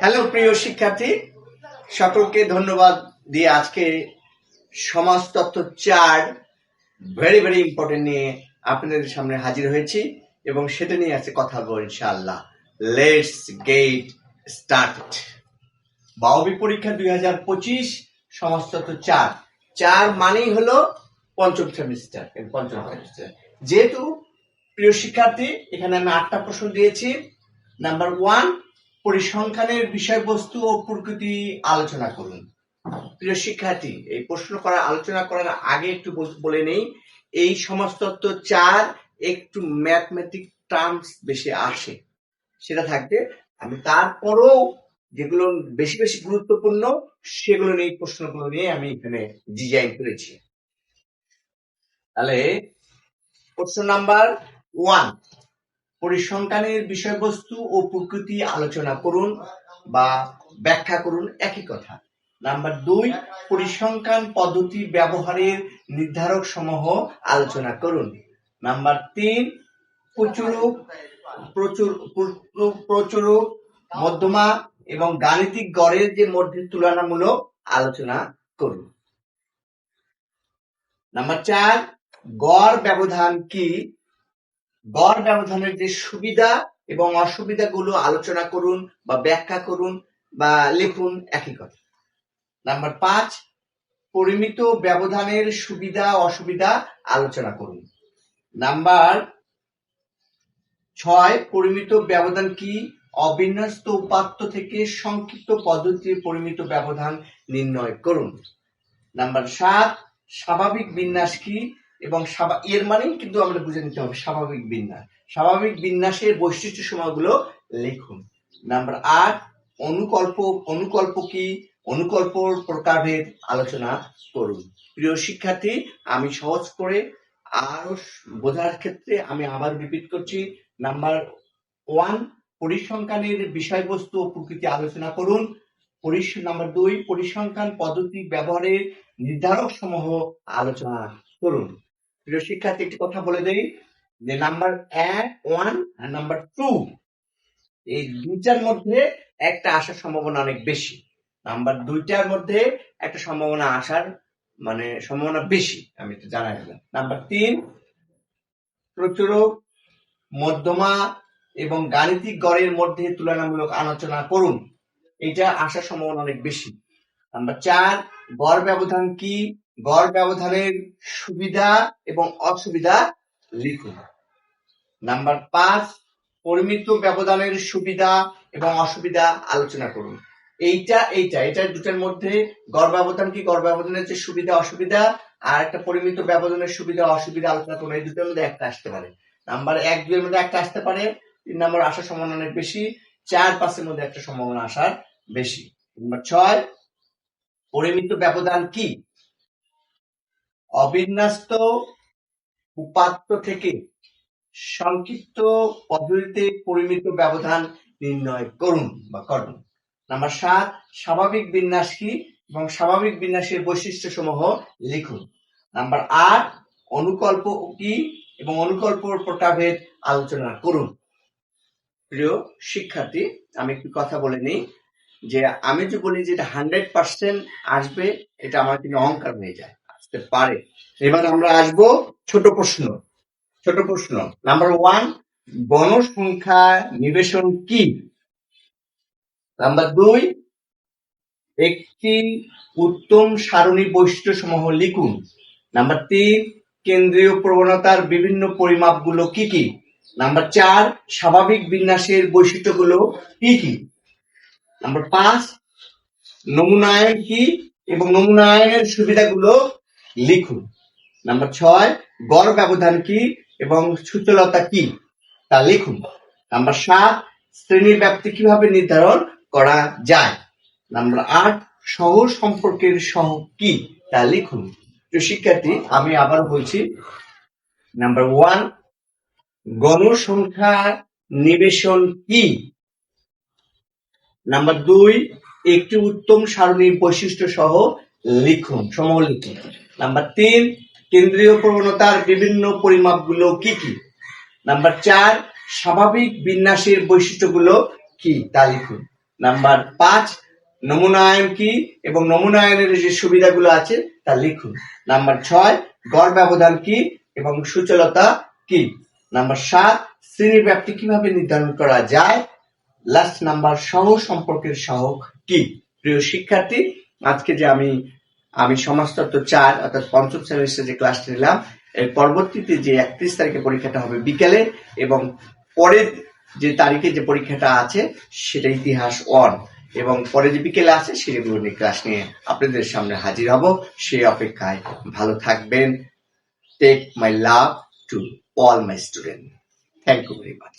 Hello, প্রিয় শিক্ষার্থী, সকলকে ধন্যবাদ দিয়ে আজকে সমাজতত্ত্ব চার ভেরি ভেরি ইম্পর্টেন্ট নিয়ে আপনাদের সামনে হাজির হয়েছি এবং সেটা নিয়ে আজকে কথা বলব ইনশাআল্লাহ। লেটস গেট স্টার্ট বাউবি পরীক্ষা দুই হাজার পঁচিশ সমাজতত্ত্ব চার। চার মানেই হলো পঞ্চম সেমিস্টার পঞ্চম সেমিস্টার যেহেতু, প্রিয় শিক্ষার্থী, এখানে আমি আটটা প্রশ্ন দিয়েছি। নাম্বার ওয়ান পরিসংখ্যানের বিষয়বস্তু ও প্রকৃতি আলোচনা করুন। প্রিয় শিক্ষার্থী, এই প্রশ্ন করা আলোচনা করার আগে একটু বলে নেই, এই সমাজতত্ত্ব চার, একটু ম্যাথমেটিক টার্মস বেশি আসে, সেটা থাকবে। আমি তারপরও যেগুলো বেশি বেশি গুরুত্বপূর্ণ, সেগুলো নিয়ে প্রশ্নগুলো নিয়ে আমি এখানে ডিজাইন করেছি। তাহলে, প্রশ্ন নাম্বার ওয়ান পরিসংখ্যানের বিষয়বস্তু ও প্রকৃতি আলোচনা করুন বা ব্যাখ্যা করুন একই কথা। নাম্বার দুই, পরিসংখ্যান পদ্ধতি ব্যবহারের নির্ধারক সমূহ আলোচনা করুন। নাম্বার তিন, প্রচুর প্র- প্রচুরক মধ্যমা এবং গাণিতিক গড়ের যে মধ্যে তুলনামূলক আলোচনা করুন। নাম্বার চার, গড় ব্যবধান কি গড় ব্যবধানের যে সুবিধা এবং অসুবিধাগুলো আলোচনা করুন বা ব্যাখ্যা করুন বা লিখুন একই কথা। নাম্বার পাঁচ, পরিমিত ব্যবধানের সুবিধা, অসুবিধা আলোচনা করুন। নাম্বার ছয়, পরিমিত ব্যবধান কি? অবিন্যস্ত উপাত্ত থেকে সংক্ষিপ্ত পদ্ধতির পরিমিত ব্যবধান নির্ণয় করুন। নাম্বার সাত, স্বাভাবিক বিন্যাস কি? এবং এর মানেই কিন্তু আমরা বুঝে নিতে হবে স্বাভাবিক বিন্যাস। স্বাভাবিক বিন্যাসের বৈশিষ্ট্য সময়গুলো লিখুন। নাম্বার আট, অনুকল্প অনুকল্প কি? অনুকল্প প্রকারভেদ আলোচনা করুন। প্রিয় শিক্ষার্থী, আমি সহজ করে আরও বোঝার ক্ষেত্রে আমি আবার রিপিট করছি। নাম্বার ওয়ান, পরিসংখ্যানের বিষয়বস্তু ও প্রকৃতি আলোচনা করুন। নাম্বার দুই, পরিসংখ্যান পদ্ধতি ব্যবহারের নির্ধারক সমূহ আলোচনা করুন। প্রিয় শিক্ষার্থী, একটি কথা বলে দেই যে নাম্বার এক ওয়ান আর নাম্বার টু এই দুইটার মধ্যে একটা আসার সম্ভাবনা অনেক বেশি। নাম্বার দুইটার মধ্যে একটা সম্ভাবনা আসার মানে সম্ভাবনা বেশি, আমি তো জানাই দিলাম। নাম্বার তিন, প্রচুরক মধ্যমা এবং গাণিতিক গড়ের মধ্যে তুলনামূলক আলোচনা করুন, এটা আসার সম্ভাবনা অনেক বেশি। নাম্বার চার, গড় ব্যবধান কি? গড় ব্যবধানের সুবিধা এবং অসুবিধা লিখুন। নাম্বার পাঁচ, পরিমিত ব্যবধানের সুবিধা এবং অসুবিধা আলোচনা করুন। এইটা এইটা এটা দুটার মধ্যে গড় ব্যবধান কি? গড় ব্যবধানের যে সুবিধা, অসুবিধা আর একটা পরিমিত ব্যবধানের সুবিধা, অসুবিধা আলোচনা করুন। এই দুটোর মধ্যে একটা আসতে পারে। নাম্বার এক দুইয়ের মধ্যে একটা আসতে পারে। তিন নম্বর আসার সম্ভাবনা অনেক বেশি। চার পাঁচের মধ্যে একটা সম্ভাবনা আসার বেশি। নাম্বার ছয়, পরিমিত ব্যবধান কি? অবিন্যস্ত উপাত্ত থেকে সংক্ষিপ্ত পদ্ধতিতে পরিমিত ব্যবধান নির্ণয় করুন বা করুন। নাম্বার সাত, স্বাভাবিক বিন্যাস কি এবং স্বাভাবিক বিন্যাসের বৈশিষ্ট্য সমূহ লিখুন। নাম্বার আট, অনুকল্প কি এবং অনুকল্প প্রকারভেদ আলোচনা করুন। প্রিয় শিক্ষার্থী, আমি একটু কথা বলে নিই যে আমি যে বলি যে এটা হান্ড্রেড পার্সেন্ট আসবে, এটা আমার কিন্তু অহংকার হয়ে যায়। আসতে পারে। এবার আমরা আসব ছোট প্রশ্ন। ছোট প্রশ্ন। নাম্বার ওয়ান গণসংখ্যা নিবেশন কি? নাম্বার দুই, একটি উত্তম সারণী বৈশিষ্ট্য সমূহ লিখুন। নাম্বার তিন, কেন্দ্রীয় প্রবণতার বিভিন্ন পরিমাপগুলো কি কি? নাম্বার চার, স্বাভাবিক বিন্যাসের বৈশিষ্ট্যগুলো কি কি? নাম্বার পাঁচ নমুনায়ন কি এবং নমুনায়নের সুবিধাগুলো লিখুন। নাম্বার ছয়, গড় ব্যবধান কি এবং সূচলতা কি? তা লিখুন। নাম্বার সাত, শ্রেণির ব্যাপ্তি কীভাবে নির্ধারণ করা যায়? নাম্বার আট সহ সম্পর্কের সহ কি? তা লিখুন। তো শিক্ষার্থী, আমি আবার বলছি, নাম্বার ওয়ান, গণসংখ্যা নিবেশন কি? নাম্বার দুই, একটি উত্তম সারণী বৈশিষ্ট্য সহ লিখুন, সমূহ লিখুন। নাম্বার তিন, কেন্দ্রীয় প্রবণতার বিভিন্ন পরিমাপগুলো কি কি? নাম্বার চার, স্বাভাবিক বিন্যাসের বৈশিষ্ট্যগুলো কি? তা লিখুন। নাম্বার পাঁচ নমুনায়ন কি? এবং নমুনায়নের যে সুবিধাগুলো আছে, তা লিখুন। নাম্বার ছয়, গড় ব্যবধান কি? এবং সুচলতা কি? নাম্বার সাত শ্রেণি ব্যাপ্তি কীভাবে নির্ধারণ করা যায়? লাস্ট নাম্বার সহ সম্পর্কের সহক কি? প্রিয় শিক্ষার্থী, আজকে যে আমি আমি সমাজতত্ত্ব চার, অর্থাৎ পঞ্চম সেমিস্টার যে ক্লাসটি নিলাম, এর পরবর্তীতে যে একত্রিশ তারিখে পরীক্ষাটা হবে বিকেলে এবং পরের যে তারিখে যে পরীক্ষাটা আছে, সেটা ইতিহাস ওয়ান এবং পরে যে বিকেলে আছে সেগুলো নিয়ে ক্লাস নিয়ে আপনাদের সামনে হাজির হব। সেই অপেক্ষায় ভালো থাকবেন। Take my love to all my student thank you very much